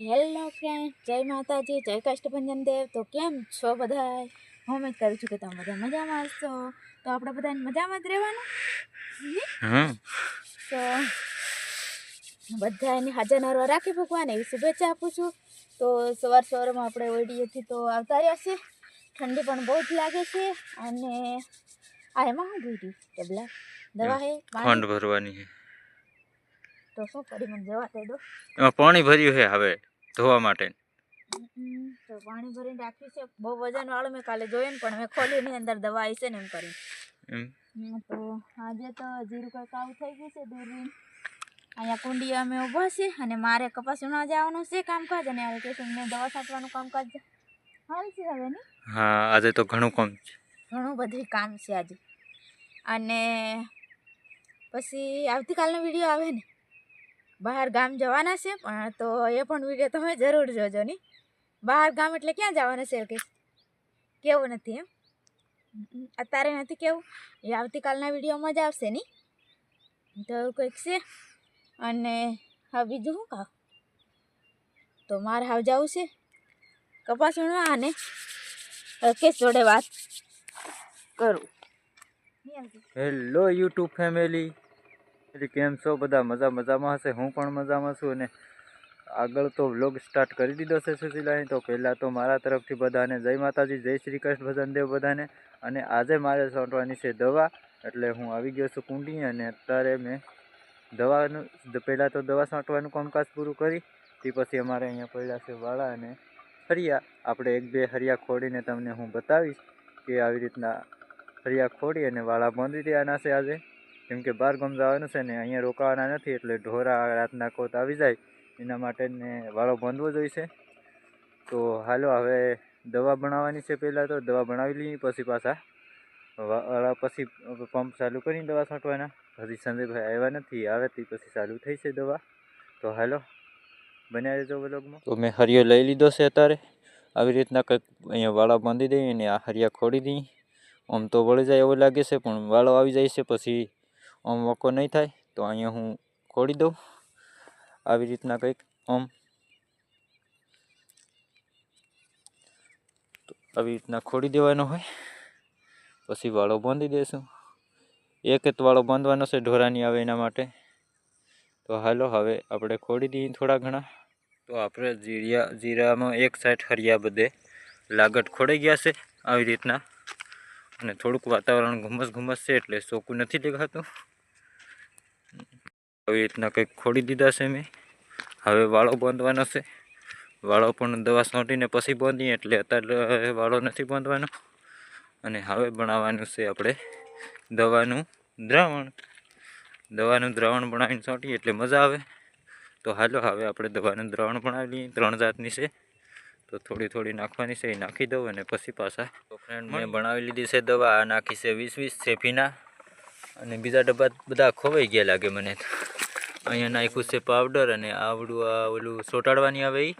Hello friend જય માતાજી જય કષ્ટભંજન દેવ. તો કેમ છો બધા હું ઉમેદ કરું છું કે તમે બધા મજામાં હશો. તો આપણે બધાને મજામાં જ રહેવાનું? તો બધા એની હાજર નરવા રાખી ભગવાન એવી શુભેચ્છા આપું છું. તો સવાર સવારમાં આપણે ઓડીએથી તો આવતા રહ્યા છે ઠંડી પણ બહુ જ લાગે છે. અને આ એમાં હું જોઈ ટેબલા દવા હે? ખંડ ભરવાની છે તો શું કરી મને જવા દે દો. એમાં પાણી ભર્યું છે હવે ધોવા માટે. તો પાણી ભરીને રાખ્યું છે. બહુ વજન વાળું મેં કાલે જોયું ને પણ મેં ખોલ્યું નહીં અંદર દવા આવી છે ને એમ કરી તો આજે તો જીરું કંઈક આવું થઈ ગયું છે દૂરબીન અહીંયા કુંડી અમે ઊભા છે અને મારે કપાસ વીણવા જવાનું છે કામકાજ અને આ વેકેશનને દવા છાંટવાનું કામકાજ હાલ છે હવે ને? હા આજે તો ઘણું કામ છે. ઘણું બધું કામ છે આજે. અને પછી આવતીકાલનો વીડિયો આવે ને. બહાર ગામ જવાના છે, પણ તો એ પણ વીડિયો તમે જરૂર જોજો ને. બહાર ગામ એટલે ક્યાં જવાના છે કે કેવું નથી એમ? અત્યારે નથી કેવું? એ આવતીકાલના વિડીયોમાં જ આવશે નહીં તો એવું કંઈક છે. અને હા, બીજું શું કહું? તો મારે હાવ જવું છે. કપાસ વીણવા અને કેસ જોડે વાત કરું. હેલો યુટ્યુબ ફેમિલી કેમ છો? બધા મજા, મજામાં હશે? હું પણ મજામાં છું અને આગળ તો વ્લોગ સ્ટાર્ટ કરી દીધો છે સુશીલાની તો પહેલાં તો મારા તરફથી બધાને જય માતાજી, જય શ્રી કૃષ્ણ, ભજન દેવ બધાને. અને આજે મારે છાંટવાની છે દવા, એટલે હું આવી ગયો છું કુંડી અને અત્યારે મેં દવાનું, પહેલાં તો દવા છાંટવાનું કામકાજ પૂરું કરી, તે પછી અમારે અહીંયા પડ્યા છે વાળા અને હરિયા. આપણે એક, બે હરિયા ખોડીને તમને હું બતાવીશ કે આવી રીતના હરિયા ખોડી અને વાળા બાંધી દેવાના છે આજે. કેમ કે બાર ગામ જવાનું છે ને અહીંયા રોકાવાના નથી, એટલે ઢોરા રાતના કોત આવી જાય. એના માટે ને વાળો બાંધવો જોઈશે. તો હાલો, હવે દવા બનાવવાની છે પહેલાં તો, દવા બનાવી લઈએ પછી પાછા. વાળા પછી પંપ ચાલુ કરીને દવા છાંટવાના. હજી સંજયભાઈ આવ્યા નથી, આવે તે પછી ચાલુ થઈ છે દવા. તો હાલો, બન્યા રહેજો બ્લોગમાં તો મેં હરિયો લઈ લીધો છે અત્યારે. આવી રીતના કંઈક અહીંયા વાળા બાંધી દઈએ અને આ હરિયા ખોડી દઈએ. આમ તો વળી જાય એવું લાગે છે, પણ વાળો આવી જાય છે, પછી આમ વકો નહીં થાય, તો અહીંયા હું ખોડી દઉં. આવી રીતના કંઈક આમ. આવી રીતના ખોડી દેવાનો હોય. પછી વાળો બાંધી દેશું. એક જ વાળો બાંધવાનો છે, ઢોરાની આવે એના માટે. તો હાલો, હવે આપણે ખોડી દઈએ થોડા ઘણા. તો આપણે જીરિયા જીરામાં એક સાઈડ હરિયા બધે લાગટ ખોડાઈ ગયા છે, આવી રીતના. અને થોડુંક વાતાવરણ ઘુમ્મસ ઘુમસ છે, એટલે સોકું નથી દેખાતું. આવી રીતના કંઈક ખોડી દીધા છે મેં. હવે વાળો બાંધવાનો છે. વાળો પણ દવા છાંટીને પછી બાંધીએ એટલે અત્યારે વાળો નથી બાંધવાનો. અને હવે બનાવવાનું છે આપણે દવાનું દ્રાવણ. દવાનું દ્રાવણ બનાવીને છાંટીએ એટલે મજા આવે. તો હાલો હવે આપણે દવાનું દ્રાવણ બનાવી લઈએ. ત્રણ જાતની છે. તો થોડી થોડી નાખવાની છે એ નાખી દઉં અને પછી પાછા. તો ફ્રેન્ડ મેં બનાવી લીધી છે દવા. આ નાખી છે વીસ વીસ સેફીના અને બીજા ડબ્બા બધા ખોવાઈ ગયા લાગે મને અહીંયા નાખ્યું છે પાવડર અને આવડું આ ઓલું સોટાડવાની આવે એ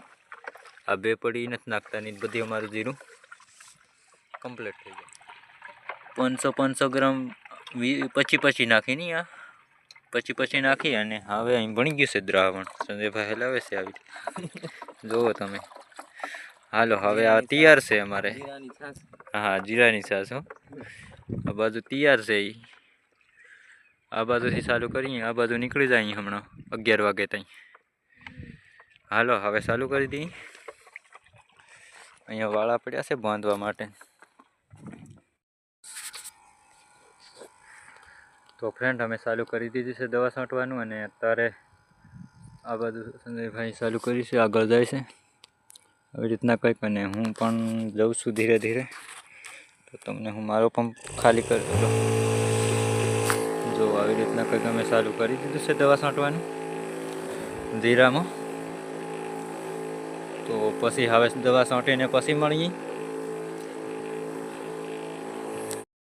આ બે પડી નથી નાખતા ને બધી અમારું જીરું. કમ્પ્લીટ થઈ જાય પાંચસો પાંચસો ગ્રામ પછી પછી નાખી નહીં આ. પછી પછી નાખી અને હવે અહીં ભણી ગયું છે દ્રાવણ. સંજયભાઈ હલાવે છે આવી રીતે. જુઓ તમે. હાલો હવે આ તૈયાર છે અમારે. હા જીરાની છાશ હો. આ બાજુ તૈયાર છે એ આ બાજુથી ચાલુ કરીએ, આ બાજુ નીકળી જાય હમણાં, અગિયાર વાગે ત્યાં હાલો, હવે ચાલુ કરી દઈએ. અહીંયા વાળા પડ્યા છે બાંધવા માટે. તો ફ્રેન્ડ અમે ચાલુ કરી દીધી છે દવા છાંટવાનું અને અત્યારે આ બાજુ સંજયભાઈ ચાલુ કરી છે, આગળ જાય છે. આવી રીતના કંઈક અને હું પણ જઉં છું ધીરે ધીરે. તો તમને હું મારો પંપ ખાલી કરી દઉં જો આવી રીતના કંઈક અમે ચાલુ કરી દીધું છે દવા છાંટવાની. જીરામાં તો પછી હવે દવા છાંટીને પછી મળીએ.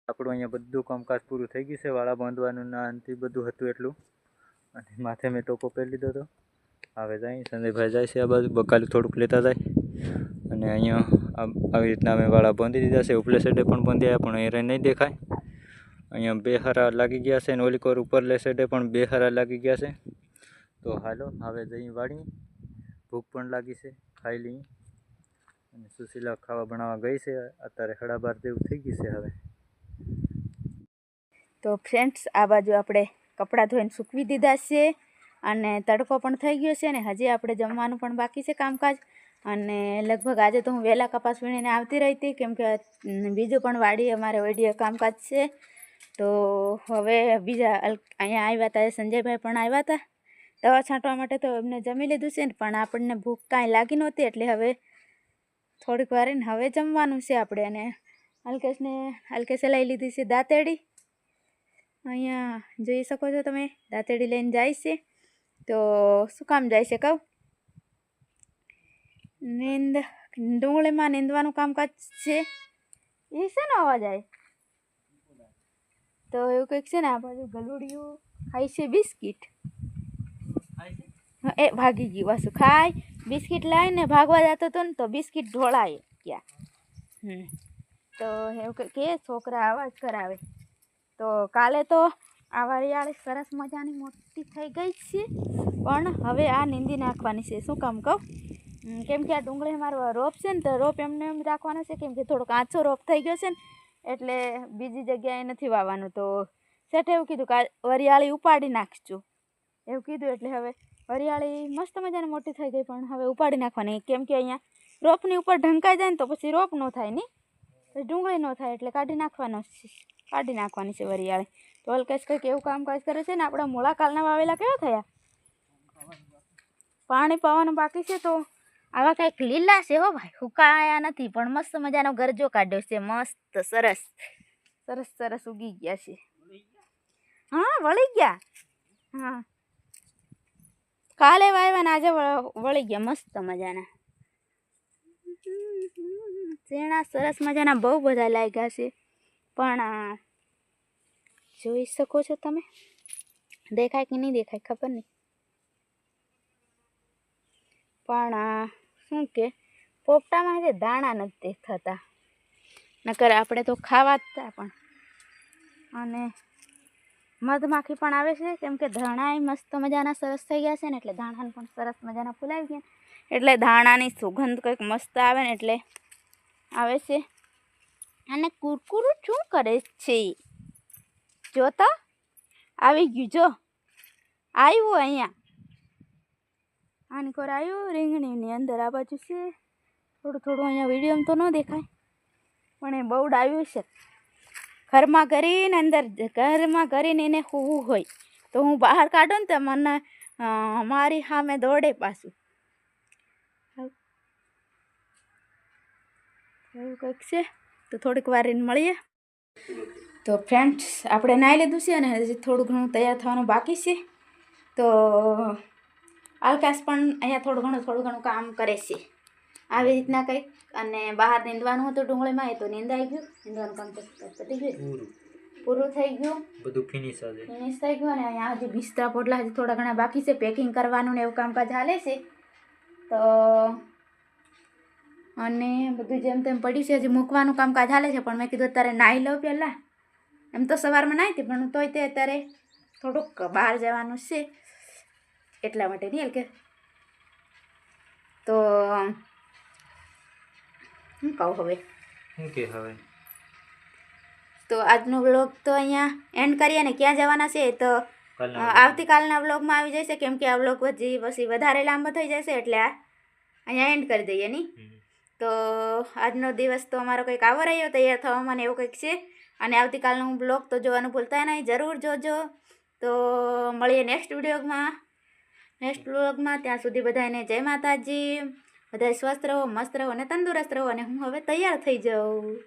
આપણું અહીંયા બધું કામકાજ પૂરું થઈ ગયું છે. વાળા બાંધવાનું ના અંતિ બધું હતું એટલું. અને માથે મેં ટોપો પહેરી લીધો હતો. હવે જાય સંજયભાઈ જાય છે આ બાજુ. બકાલું થોડુંક લેતા જાય. અને અહીંયા આવી રીતના અમે વાળા બાંધી દીધા છે. ઉપલે સાઈડે પણ બાંધ્યા, પણ એ નહીં દેખાય. અહીંયા બે હારા લાગી ગયા છે અને ઓલીકોર ઉપરલે સાઈડે પણ બે હારા લાગી ગયા છે. તો હાલો, હવે જઈ વાળી ભૂખ પણ લાગી છે, ખાઈ લઈએ. અને સુશીલા ખાવા બનાવવા ગઈ છે, અત્યારે હડાબાર જેવું થઈ ગયું છે હવે. તો ફ્રેન્ડ્સ આ બાજુ આપણે કપડાં ધોઈને સૂકવી દીધા છે અને તડકો પણ થઈ ગયો છે ને હજી આપણે જમવાનું પણ બાકી છે કામકાજ. અને લગભગ આજે તો હું વહેલા કપાસ વીણીને આવતી રહી હતી, કેમ કે બીજું પણ વાડી અમારે વડીએ કામકાજ છે. તો હવે બીજા અહીંયા આવ્યા હતા સંજયભાઈ પણ આવ્યા હતા દવા છાંટવા માટે તો એમને જમી લીધું છે ને, પણ આપણને ભૂખ કાંઈ લાગી નહોતી એટલે હવે થોડીક વાર હવે જમવાનું છે આપણે અને અલ્કેશને, અલ્કેશે લઈ લીધી છે દાંતેડી. અહીંયા જોઈ શકો છો તમે, દાંતેડી લઈને જાય છે. તો શું કામ જાય છે કહું? નીંદ, ડુંગળીમાં નીંદવાનું કામકાજ છે? એ શેનો અવાજ આવે તો એવું કંઈક છે ને આ બાજુ ગલુડિયું ખાય છે બિસ્કિટ. હા, એ ભાગી ગયું વાસુ ખાય. બિસ્કિટ લાવીને ભાગવા જતો હતો ને તો બિસ્કિટ ઢોળાય ગયા હમ. તો એવું કંઈક કે છોકરા અવાજ કરાવે. તો કાલે તો આ વરિયાળી સરસ મજાની મોટી થઈ ગઈ છે પણ હવે આ નીંદી નાખવાની છે. શું કામ કહું? કેમ કે આ ડુંગળી મારો રોપ છે ને તો રોપ એમને એમ રાખવાનો છે કેમ કે થોડો કાચો રોપ થઈ ગયો છે ને એટલે બીજી જગ્યાએ નથી વાવવાનું. તો શેઠે એવું કીધું કે વરિયાળી ઉપાડી નાખજો. એવું કીધું એટલે હવે વરિયાળી મસ્ત મજાની મોટી થઈ ગઈ, પણ હવે ઉપાડી નાખવાની. કેમ કે અહીંયા રોપની ઉપર ઢંકાઈ જાય ને તો પછી રોપ ન થાય પછી ડુંગળી ન થાય એટલે કાઢી નાખવાનો છે. કાઢી નાખવાની છે વરિયાળી. તો અલકેશ કંઈક એવું કામકાજ કરે છે ને, આપણા મૂળા કાલના વાવેલા કેવા થયા? પાણી પાવાનું બાકી છે તો આવા કંઈક લીલા છે હો ભાઈ. હુકાયા નથી, પણ મસ્ત મજાનો ગરજો કાઢ્યો છે. મસ્ત, સરસ. સરસ સરસ ઉગી ગયા છે. હા, વળી ગયા? હા. કાલે વાવ્યા આજે વળી ગયા, મસ્ત મજાના. શેણા સરસ મજાના, બહુ બધા લાગ્યા છે. પણ જોઈ શકો છો તમે? દેખાય કે નહીં દેખાય, ખબર નહીં. પણ શું કે? પોપટામાં જે દાણા નથી થતા નકર આપણે તો ખાવા જ હતા પણ. અને મધમાખી પણ આવે છે, કેમ કે ધાણા મસ્ત મજાના સરસ થઈ ગયા છે ને, એટલે ધાણાને પણ સરસ મજાના ફૂલાવી ગયા. એટલે ધાણાની સુગંધ કંઈક મસ્ત આવે ને, એટલે આવે છે. અને કુરકુરું શું કરે છે? જોતા? આવી ગયું, જો. આવ્યું અહીંયા. આની કોર આવ્યું રીંગણીની અંદર. આ બાજુ છે. થોડું થોડું અહીંયા વિડીયોમાં તો ન દેખાય, પણ એ બહુ આવ્યું છે. ઘરમાં કરીને અંદર, ઘરમાં કરીને એને હોવું હોય, તો હું બહાર કાઢું ને તો મને મારી સામે દોડે પાછું. એવું કંઈક છે? તો થોડીક વાર એને મળીએ. તો ફ્રેન્ડ્સ આપણે નાહી લીધું છે અને હજી થોડું ઘણું તૈયાર થવાનું બાકી છે. તો આકાશ પણ અહીંયા થોડું ઘણું થોડું ઘણું કામ કરે છે. આવી રીતના કંઈક. અને બહાર નીંદવાનું હતું ડુંગળીમાં એ તો નીંદાઈ ગયું. નીંદવાનું કામ પતી ગયું. પૂરું. થઈ ગયું. બધું ફિનિશ ફિનિશ થઈ ગયું અને અહીંયા હજી બિસ્તરા પોટલા હજી થોડા ઘણા બાકી છે. પેકિંગ કરવાનું ને એવું કામકાજ હાલે છે. તો અને બધું જેમ તેમ પડ્યું છે હજી મૂકવાનું કામકાજ હાલે છે. પણ મેં કીધું અત્યારે નાહી લઉં પહેલાં. એમ તો સવારમાં નાહી હતી પણ તોય તે અત્યારે થોડુંક બહાર જવાનું છે. એટલા માટે નહીં કે? તો શું કહું હવે? કે હવે? તો આજનો વ્લોગ તો અહીંયા એન્ડ કરીએ ને ક્યાં જવાના છે? તો આવતીકાલના બ્લોગમાં આવી જશે. કેમ કે આ વ્લોગ પછી પછી વધારે લાંબો થઈ જશે એટલે આ અહીંયા એન્ડ કરી દઈએ નહીં? તો આજનો દિવસ તો અમારો કંઈક આવો રહ્યો. તૈયાર થવામાં ને એવું કંઈક છે. અને આવતીકાલનું બ્લોગ તો જોવાનું ભૂલતા નહીં. જરૂર જોજો. તો મળીએ નેક્સ્ટ વિડીયોમાં નેક્સ્ટ વ્લોગમાં ત્યાં સુધી બધાને જય માતાજી. બધા સ્વસ્થ રહો, મસ્ત રહો અને તંદુરસ્ત રહો અને હું હવે તૈયાર થઈ જાઉં.